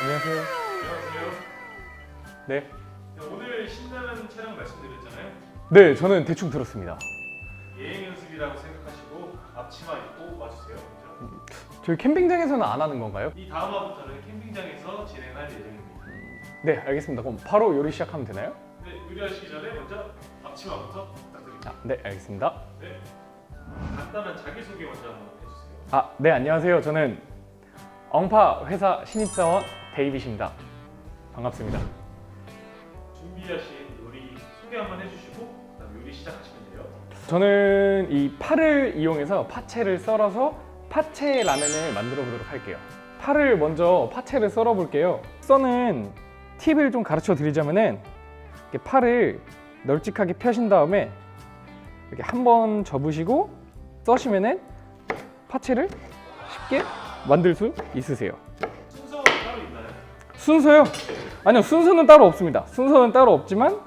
안녕하세요. 안녕하세요. 네. 네, 오늘 신나는 촬영 말씀드렸잖아요. 네, 저는 대충 들었습니다. 예행 연습이라고 생각하시고 앞치마 입고 와주세요. 저희 캠핑장에서는 안 하는 건가요? 이 다음 화부터는 캠핑장에서 진행할 예정입니다. 네, 알겠습니다. 그럼 바로 요리 시작하면 되나요? 네, 요리하시기 전에 먼저 앞치마부터 부탁드립니다. 아, 네, 알겠습니다. 네. 간단한 자기소개 먼저 한번 해주세요. 아, 네, 안녕하세요. 저는 엉파 회사 신입사원 데이빗입니다. 반갑습니다. 준비하신 요리 소개 한번 해주시고 그다음 요리 시작하시면 돼요. 저는 이 파를 이용해서 파채를 썰어서 파채 라면을 만들어 보도록 할게요. 파를 먼저 파채를 썰어 볼게요. 써는 팁을 좀 가르쳐 드리자면은 이렇게 파를 널찍하게 펴신 다음에 이렇게 한 번 접으시고 써시면은 파채를 쉽게 만들 수 있으세요. 순서가 따로 있나요? 순서요? 아니요, 순서는 따로 없습니다. 순서는 따로 없지만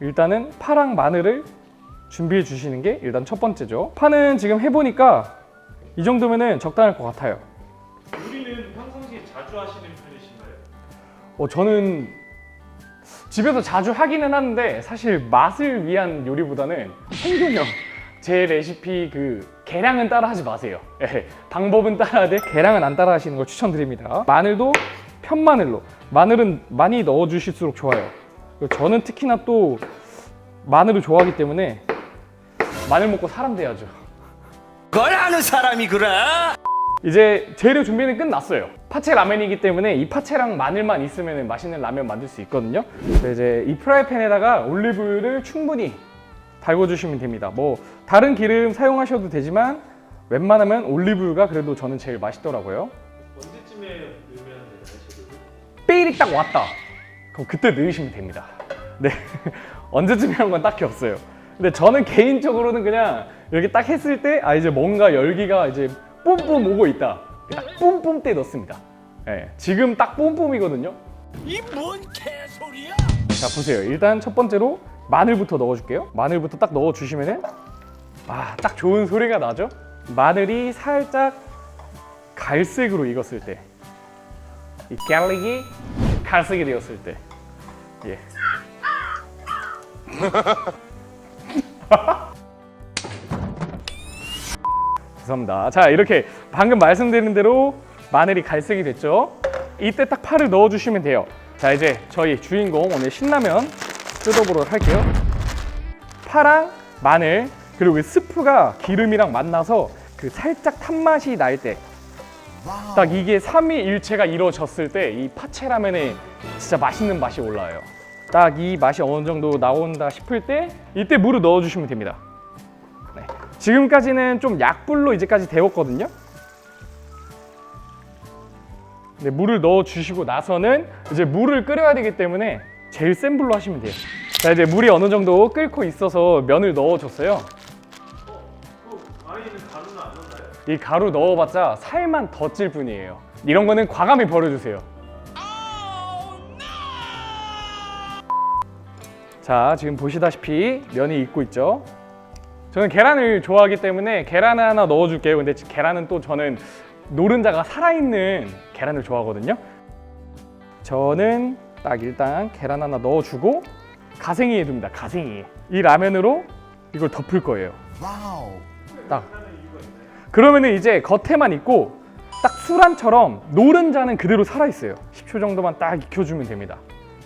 일단은 파랑 마늘을 준비해 주시는 게 일단 첫 번째죠. 파는 지금 해보니까 이 정도면은 적당할 것 같아요. 요리는 평상시에 자주 하시는 편이신가요? 어, 저는 집에서 자주 하기는 하는데 사실 맛을 위한 요리보다는 생존형 제 레시피 그 계량은 따라 하지 마세요. 예, 방법은 따라하되 계량은 안 따라 하시는 걸 추천드립니다. 마늘도 편마늘로 마늘은 많이 넣어 주실수록 좋아요. 그리고 저는 특히나 또 마늘을 좋아하기 때문에 마늘 먹고 사람 돼야죠. 걸 아는 사람이 그래? 이제 재료 준비는 끝났어요. 파채 라면이기 때문에 이 파채랑 마늘만 있으면 맛있는 라면 만들 수 있거든요. 이제 이 프라이팬에다가 올리브유를 충분히 달궈주시면 됩니다. 뭐 다른 기름 사용하셔도 되지만 웬만하면 올리브유가 그래도 저는 제일 맛있더라고요. 언제쯤에 넣으면? 삘이 딱 왔다. 그럼 그때 넣으시면 됩니다. 네. 언제쯤이란 건 딱히 없어요. 근데 저는 개인적으로는 그냥 이렇게 딱 했을 때, 아, 이제 뭔가 열기가 이제 뿜뿜 오고 있다. 딱 뿜뿜 때 넣습니다. 예, 지금 딱 뿜뿜이거든요. 이 뭔 개소리야? 자, 보세요. 일단 첫 번째로 마늘부터 넣어줄게요. 마늘부터 딱 넣어주시면은, 아, 딱 좋은 소리가 나죠? 마늘이 살짝 갈색으로 익었을 때, 이 갈릭이 갈색이 되었을 때, 예. 죄송합니다. 자, 이렇게 방금 말씀드린 대로 마늘이 갈색이 됐죠? 이때 딱 파를 넣어주시면 돼요. 자, 이제 저희 주인공 오늘 신라면 뜯어보도록 할게요. 파랑 마늘 그리고 그 스프가 기름이랑 만나서 그 살짝 탄 맛이 날 때 딱 이게 삼위일체가 이루어졌을 때 이 파채라면에 진짜 맛있는 맛이 올라와요. 딱 이 맛이 어느 정도 나온다 싶을 때 이때 물을 넣어주시면 됩니다. 네. 지금까지는 좀 약불로 이제까지 데웠거든요. 네, 물을 넣어 주시고 나서는 이제 물을 끓여야 되기 때문에 제일 센 불로 하시면 돼요. 자, 이제 물이 어느 정도 끓고 있어서 면을 넣어 줬어요. 안에 있는 가루는 안 넣나요? 이 가루 넣어봤자 살만 더 찔 뿐이에요. 이런 거는 과감히 버려주세요. 자, 지금 보시다시피 면이 익고 있죠. 저는 계란을 좋아하기 때문에 계란을 하나 넣어줄게요. 근데 계란은 또 저는 노른자가 살아있는 계란을 좋아하거든요. 저는 딱 일단 계란 하나 넣어주고 가생이에 둡니다. 가생이. 이 라면으로 이걸 덮을 거예요. 와우. 딱. 그러면은 이제 겉에만 있고 딱 수란처럼 노른자는 그대로 살아 있어요. 10초 정도만 딱 익혀주면 됩니다.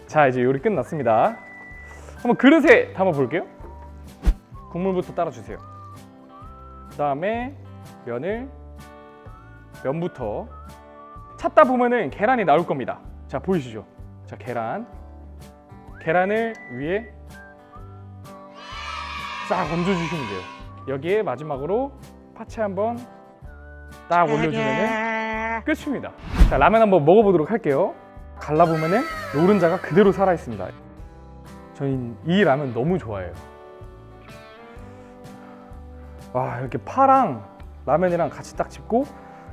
자 이제 요리 끝났습니다. 한번 그릇에 담아 볼게요. 국물부터 따라주세요. 그 다음에 면을 면부터 찾다 보면은 계란이 나올 겁니다. 자 보이시죠? 자 계란 계란을 위에 싹 얹어주시면 돼요. 여기에 마지막으로 파채 한번 딱 올려주면은 끝입니다. 자 라면 한번 먹어보도록 할게요. 갈라보면은 노른자가 그대로 살아 있습니다. 저는 이 라면 너무 좋아해요. 와 이렇게 파랑 라면이랑 같이 딱 짚고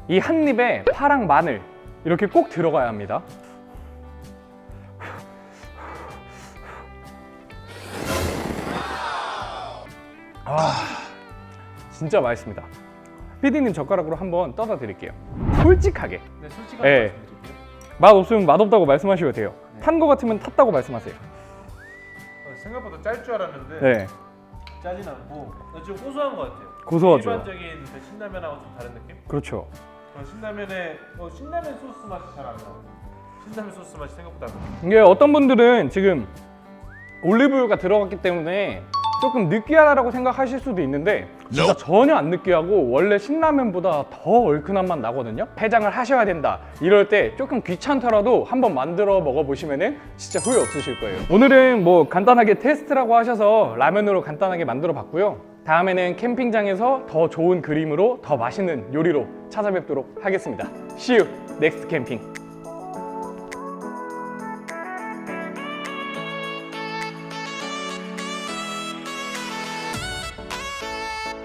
이 한 입에 파랑 마늘 이렇게 꼭 들어가야 합니다. 아 진짜 맛있습니다. 피디님 젓가락으로 한번 떠다 드릴게요. 솔직하게 네, 솔직하게 네. 말씀드릴게요. 맛 없으면 맛 없다고 말씀하셔도 돼요. 탄거 같으면 탔다고 말씀하세요. 어, 생각보다 짤 줄 알았는데 네, 짜진 않고 좀 고소한 것 같아요. 고소하죠. 일반적인 그 신라면하고 좀 다른 느낌? 그렇죠. 어, 신라면에 어, 신라면 소스 맛이 잘 안 나요. 신라면 소스 맛이 생각보다 안 나요. 이게 어떤 분들은 지금 올리브유가 들어갔기 때문에 조금 느끼하다고 생각하실 수도 있는데 진짜 전혀 안 느끼하고 원래 신라면보다 더 얼큰한 맛 나거든요? 해장을 하셔야 된다. 이럴 때 조금 귀찮더라도 한번 만들어 먹어보시면 진짜 후회 없으실 거예요. 오늘은 뭐 간단하게 테스트라고 하셔서 라면으로 간단하게 만들어 봤고요. 다음에는 캠핑장에서 더 좋은 그림으로 더 맛있는 요리로 찾아뵙도록 하겠습니다. See you next 캠핑